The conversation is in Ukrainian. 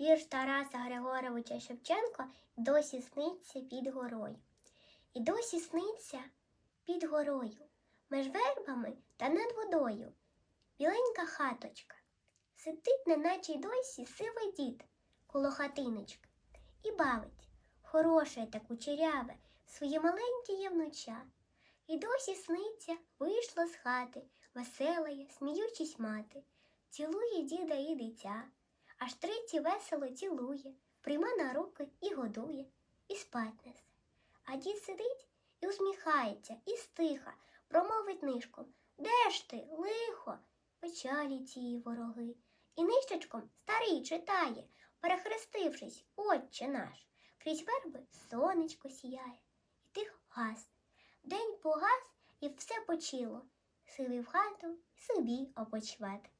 Вірш Тараса Григоровича Шевченка досі сниться під горою. І досі сниться під горою, меж вербами та над водою. Біленька хаточка. Сидить, неначе й досі сивий дід коло хатиночки і бавить, хороше та кучеряве, своє маленьке євнуча. І досі сниться, вийшла з хати, веселає, сміючись мати, цілує діда і дитя, аж третій весело цілує, прийма на руки і годує, і спать несе. А дід сидить і усміхається, і стиха, промовить нишком Де ж ти, лихо? Печалі ці вороги. І нищечком старий читає, перехрестившись, отче наш, крізь верби сонечко сіяє, і тихо гасне. День погас і все почило. В хату собі опочвати.